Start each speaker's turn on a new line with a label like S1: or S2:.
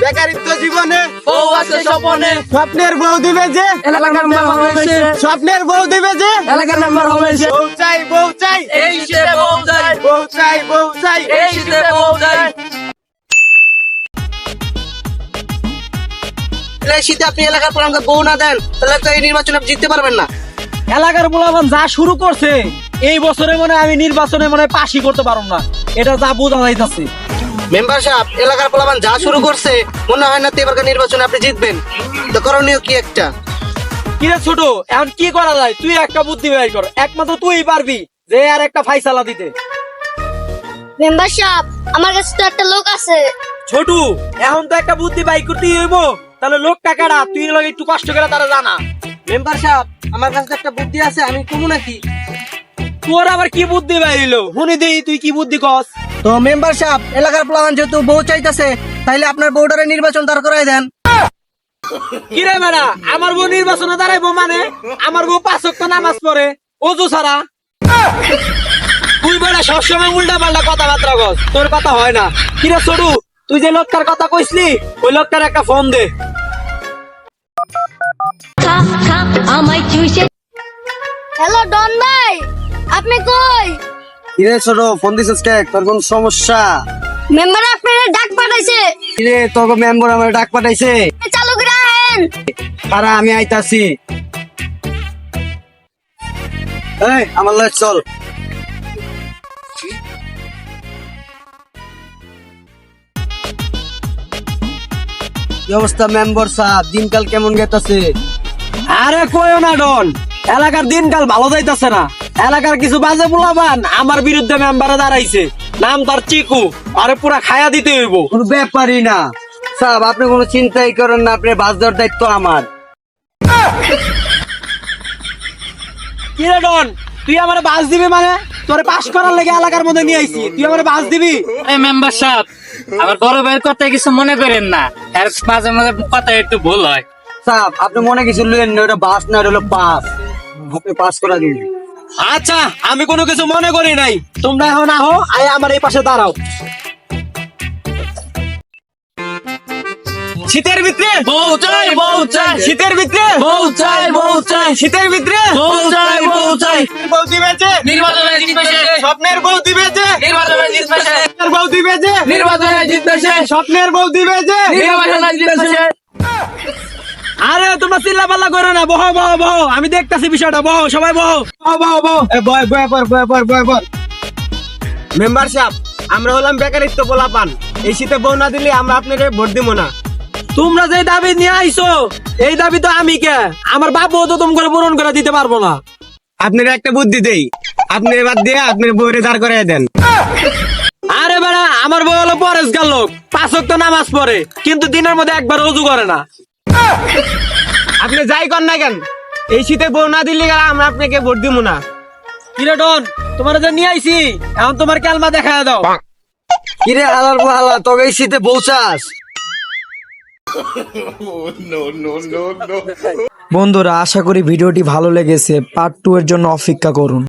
S1: বেকারিত্ব জীবনে।
S2: বউ আছে স্বপনে।
S1: স্বপ্নের বউ দিবে যে।
S2: এলাকার নাম্বার হয়েছে।
S1: স্বপ্নের বউ দিবে যে।
S2: এলাকার নাম্বার হয়েছে।
S1: বউ চাই বউ চাই।
S2: এই শীতে বউ যায়
S1: বউ চাই বউ চাই।
S2: এই শীতে বউ
S3: এই শীতে আপনি এলাকার পর আমাকে বউ না দেন তাহলে তো এই নির্বাচনে আপনি জিততে পারবেন না।
S4: এলাকার পোলাপান যা শুরু করছে এই বছরে মনে হয় আমি নির্বাচনে মনে হয় পাশই করতে পারব না। এটা যা বোঝা যাইতাছে।
S3: মেম্বার সাহেব এলাকার পোলাপান যা শুরু করছে মনে হয় না তো এবারকার নির্বাচনে আপনি জিতবেন। তো করণীয় কি একটা?
S4: কিরে ছোট এখন কি করা যায়? তুই একটা বুদ্ধি বের কর। একমাত্র তুই পারবি যে আর একটা ফাইসালা দিতে।
S5: মেম্বার সাহেব আমার কাছে তো একটা লোক আছে।
S4: ছোট এখন তো একটা বুদ্ধি বাই করতেই হইব। তাহলে লোক টাকাটা তুই লগে একটু কষ্ট করে তারা জানা।
S3: মেম্বার সাহেব আমার কাছে একটা বুদ্ধি আছে আমি কমু নাকি?
S4: তোর আবার কি বুদ্ধি বাইরিলো শুনি দেই তুই কি বুদ্ধি কস?
S3: তো মেম্বার সাহেব এলাকার পোলাপান যেহেতু বউ চাইতেছে তাইলে আপনার বউটারে নির্বাচন দাঁড় করাই দেন।
S4: কিরে মেরা আমার বউ নির্বাচনে দাঁড়াইবো মানে? আমার বউ পাঁচ ওয়াক্ত নামাজ পড়ে অজু ছাড়া। তুই বেড়া সবসময় উল্টা পাল্টা কথাবার্তা কস তোর কথা হয় না। কিরে ছোটু তুই যে লোকটার কথা কইসলি ওই লোকটার একটা ফোন দে।
S5: হ্যালো ডন ভাই আপনি কই?
S3: কিরে ছোট ফোন দিছিস কে? তোর কোন সমস্যা?
S5: মেম্বার আপনার ডাক পাঠাইছে।
S3: কিরে তোর মেম্বার আমার ডাক পাঠাইছে।
S5: চালু করে আহেন
S3: তারা আমি আইতাছি। এই আমার লয় চল। কি অবস্থা মেম্বার সাহেব? দিনকাল কেমন গেতাছে?
S4: আরে কইও না ডন। এলাকার দিনকাল ভালো যাইতাছে না। এলাকার কিছু বাজে পোলাবান আমার বিরুদ্ধে মেম্বারে দাঁড়াইছে। নাম তার চিকু আরে পুরা খায়া দিতে হইব।
S3: কোনো ব্যাপারই না। সাহেব আপনি কোনো চিন্তাই করেন না আপনি বাস দেওয়ার দায়িত্ব আমার।
S4: কিরে ডন তুই আমার বাস দিবি মানে? তোরে পাস করার লেগে এলাকার মধ্যে নিয়ে আইছি। তুই আমার বাস দিবি?
S2: এই মেম্বার সাহেব আমার বড় ভাইয়ের কথা কিছু মনে করেন না। এর মাঝে মাঝে কথা একটু ভুল হয়।
S3: সাহেব আপনি মনে কিছু লইলেন না ওটা বাস না ওটা হলো পাস আপনি পাস করা দিন।
S4: আচ্ছা আমি কোনো কিছু মনে করি নাই। তোমরা এখন আহো আয় আমার এই পাশে দাঁড়াও। শীতের ভিতরে
S2: বউ চাই বউ চাই
S4: শীতের ভিতরে
S2: বউ চাই বউ চাই
S4: শীতের ভিতরে
S2: বউ চাই বউ চাই
S4: বউ দিবে যে
S2: নির্বাচনে জিতবে সে।
S4: স্বপ্নের বউ দিবে যে
S2: নির্বাচনে জিতবে সে।
S4: স্বপ্নের বউ দিবে যে
S2: নির্বাচনে জিতবে সে।
S4: স্বপ্নের বউ দিবে যে
S2: নির্বাচনে জিতবে সে।
S4: আরে তোমরা চিল্লা পাল্লা করো না বহ বহ বহ। আমি দেখতাছি বিষয়টা বহ সবাই বহ। বহ বহ
S1: বয় বয় পর বয় পর বয় পর মেম্বার সাহেব আমরা হলাম বেকারিত্ব পোলাপান। এই শীতে বউ না দিলে আমরা আপনাকে ভোট দিব না।
S4: তোমরা যে দাবি নিয়ে আইছো এই দাবি তো আমি কে? আমার বাপও তো তোম করে পূরণ করে দিতে পারব না।
S1: আপনার একটা বুদ্ধি দেই। আপনি এবার দিয়ে আপনার বউরে দাঁড় করে দেন।
S4: আরে বেড়া আমার বউ হলো পরেশ গাল লোক। পাঁচক তো নামাজ পড়ে কিন্তু দিনের মধ্যে একবার রজু করে না।
S1: আপনি যাই কর না কেন? এই শীতে বউ না দিলে আমরা আপনাকে ভোট দিব না।
S4: কিরে ডন তোমার যে নিয়ে আইছি এখন তোমার ক্যালমা দেখা দাও।
S3: কিরে আলার পালা তোকে এই শীতে বউচাস
S6: বন্ধুরা আশা করি ভিডিওটি ভালো লেগেছে। পার্ট টু এর জন্য অপেক্ষা করুন।